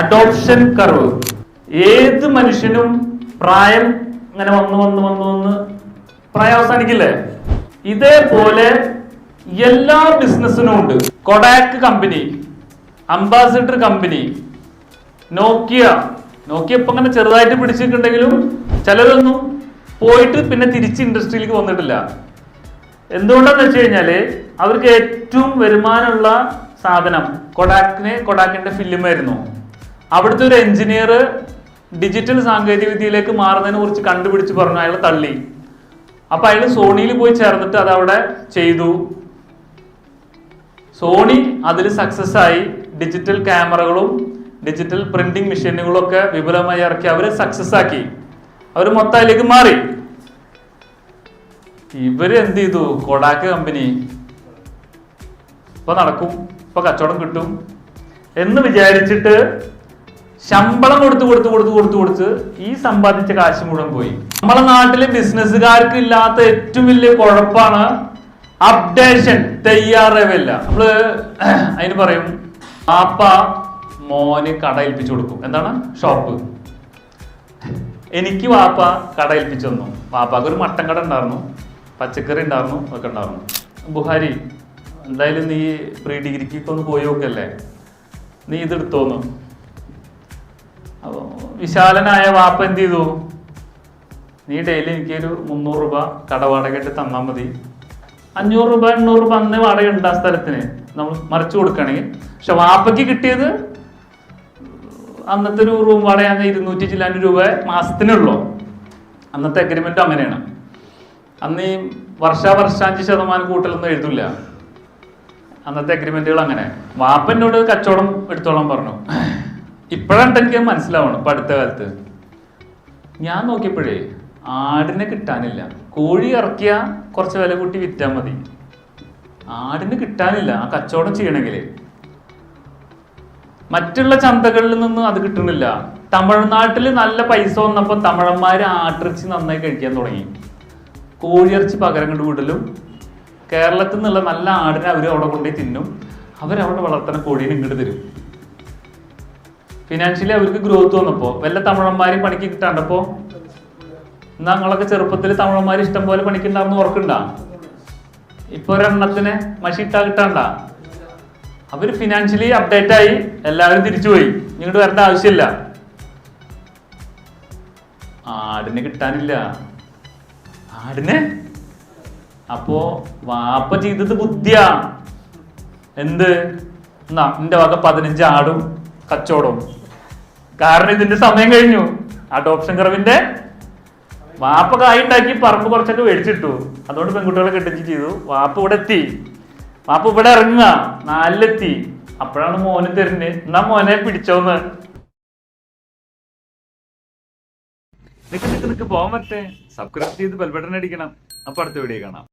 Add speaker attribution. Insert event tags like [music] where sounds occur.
Speaker 1: Adoption curve ഏത് മനുഷ്യനും പ്രായം അങ്ങനെ വന്ന് വന്ന് വന്ന് വന്ന് പ്രായം അവസാനിക്കില്ലേ? ഇതേപോലെ എല്ലാ ബിസിനസ്സിനും ഉണ്ട്. Kodak company Ambassador company Nokia Nokia ഇപ്പൊ അങ്ങനെ ചെറുതായിട്ട് പിടിച്ചിട്ടുണ്ടെങ്കിലും ചിലരൊന്നും പോയിട്ട് പിന്നെ തിരിച്ച് ഇൻഡസ്ട്രിയിലേക്ക് വന്നിട്ടില്ല. എന്തുകൊണ്ടാന്ന് വെച്ച് കഴിഞ്ഞാൽ അവർക്ക് ഏറ്റവും വരുമാനമുള്ള സാധനം കൊഡാക്കിന് കൊഡാക്കിന്റെ ഫിലിമായിരുന്നു അവിടുത്തെ ഒരു എഞ്ചിനീയർ ഡിജിറ്റൽ സാങ്കേതിക വിദ്യയിലേക്ക് മാറുന്നതിനെ കുറിച്ച് കണ്ടുപിടിച്ച് പറഞ്ഞു അയാൾ തള്ളി. അപ്പൊ അയാൾ സോണിയിൽ പോയി ചേർന്നിട്ട് അത് അവിടെ ചെയ്തു. സോണി അതിൽ സക്സസ് ആയി. ഡിജിറ്റൽ ക്യാമറകളും ഡിജിറ്റൽ പ്രിന്റിംഗ് മെഷീനുകളും ഒക്കെ വിപുലമായി ഇറക്കി. അവർ സക്സസ് ആക്കി. അവർ മൊത്തം അതിലേക്ക് മാറി. ഇവർ എന്ത് ചെയ്തു? കൊടാക്ക് കമ്പനി ഇപ്പൊ നടക്കും. ഇപ്പൊ കച്ചവടം കിട്ടും. എന്ന് വിചാരിച്ചിട്ട് ശമ്പളം കൊടുത്ത് കൊടുത്ത് കൊടുത്ത് കൊടുത്ത് കൊടുത്ത് ഈ സമ്പാദിച്ച കാശ് മുഴുവൻ പോയി. നമ്മളെ നാട്ടിലെ ബിസിനസ്സുകാർക്ക് ഇല്ലാത്ത ഏറ്റവും വലിയ കുഴപ്പമാണ് അപ്ഡേഷൻ തയ്യാറവില്ല. നമ്മൾ [clears throat] അതിന് പറയും പാപ്പ മോന് കട ഏൽപ്പിച്ചു കൊടുക്കും. എന്താണ്? ഷോപ്പ്. എനിക്ക് വാപ്പ കട ഏൽപ്പിച്ചു തന്നു. വാപ്പാക്ക് ഒരു മട്ടൻ കട ഉണ്ടായിരുന്നു. പച്ചക്കറി ഉണ്ടായിരുന്നു ഒക്കെ ഉണ്ടായിരുന്നു. ബുഹാരി എന്തായാലും നീ പ്രീ ഡിഗ്രിക്ക് ഒന്ന് പോയി നോക്കല്ലേ നീ ഇത് എടുത്തോന്നു. അപ്പോൾ വിശാലനായ വാപ്പ എന്ത് ചെയ്തു? നീ ഡെയിലി എനിക്കൊരു മുന്നൂറ് രൂപ കടവാടകയായിട്ട് തന്നാൽ മതി. അഞ്ഞൂറ് രൂപ എണ്ണൂറ് രൂപ അന്ന് വാടക ഉണ്ട് ആ സ്ഥലത്തിന്. നമ്മൾ മറിച്ചു കൊടുക്കുകയാണെങ്കിൽ പക്ഷെ വാപ്പയ്ക്ക് കിട്ടിയത് അന്നത്തെ ഒരു റൂം വാടക ഇരുന്നൂറ്റി ചില്ലാനും രൂപ മാസത്തിനുള്ളൂ. അന്നത്തെ അഗ്രിമെന്റ് അങ്ങനെയാണ്. അന്ന് ഈ വർഷാവർഷാഞ്ച് ശതമാനം കൂട്ടലൊന്നും എഴുതില്ല. അന്നത്തെ അഗ്രിമെന്റുകൾ അങ്ങനെ. വാപ്പനോട് കച്ചവടം എടുത്തോളം പറഞ്ഞു. ഇപ്പോഴാണ് എനിക്ക് മനസ്സിലാവണം ഇപ്പൊ അടുത്ത കാലത്ത്. ഞാൻ നോക്കിയപ്പോഴേ ആടിനെ കിട്ടാനില്ല. കോഴി ഇറക്കിയ കുറച്ച് വില കൂട്ടി വിറ്റാൽ മതി. ആടിന് കിട്ടാനില്ല ആ കച്ചവടം ചെയ്യണമെങ്കിൽ മറ്റുള്ള ചന്തകളിൽ നിന്നും അത് കിട്ടുന്നില്ല തമിഴ്നാട്ടിൽ നല്ല പൈസ വന്നപ്പോൾ തമിഴന്മാര് ആട്ടിറച്ചി നന്നായി കഴിക്കാൻ തുടങ്ങി. കോഴിയിറച്ചി പകരം കണ്ടു വിടലും. കേരളത്തിൽ നിന്നുള്ള നല്ല ആടിനെ അവർ അവിടെ കൊണ്ടുപോയി തിന്നും. അവരവിടെ വളർത്തുന്ന കോഴീനെ ഇങ്ങോട്ട് തരും. ഫിനാൻഷ്യലി അവർക്ക് ഗ്രോത്ത് വന്നപ്പോൾ വല്ല തമിഴന്മാരും പണിക്ക് കിട്ടാണ്ടപ്പോ എന്നാ ഞങ്ങളൊക്കെ ചെറുപ്പത്തിൽ തമിഴന്മാർ ഇഷ്ടം പോലെ പണിക്കുണ്ടാവുന്ന ഓർക്കുണ്ടാ ഇപ്പൊ ഒരെണ്ണത്തിന് മഷി ഇട്ടാ കിട്ടാണ്ട? അവർ ഫിനാൻഷ്യലി അപ്ഡേറ്റ് ആയി എല്ലാവരും തിരിച്ചുപോയി ഇങ്ങോട്ട് വരേണ്ട ആവശ്യമില്ല. ആടിനെ കിട്ടാനില്ല. ആടിനെ? അപ്പോ വാപ്പ ചെയ്തത് ബുദ്ധിയാ. എന്ത്? എന്നാ എന്റെ വക പതിനഞ്ച് ആടും കച്ചവടവും. കാരണം ഇതിന്റെ സമയം കഴിഞ്ഞു. അഡോപ്ഷൻ കറവിന്റെ വാപ്പ കായ് ഉണ്ടാക്കി പറമ്പ് കുറച്ചൊക്കെ മേടിച്ചിട്ടു. അതുകൊണ്ട് പെൺകുട്ടികളെ കെട്ടിച്ച് ചെയ്തു. വാപ്പ ഇവിടെ എത്തി. വാപ്പ ഇവിടെ ഇറങ്ങുക. നാലിലെത്തി. അപ്പോഴാണ് മോനെ തരുന്നത് എന്നാ മോനെ പിടിച്ചോന്ന്. നിക്ക് നിക്ക് നിക്ക് പോകാൻ പറ്റേ. സബ്സ്ക്രൈബ് ചെയ്ത് ബെൽബട്ടൺ അടിക്കണം. അപ്പൊ അടുത്ത വീഡിയോ കാണാം.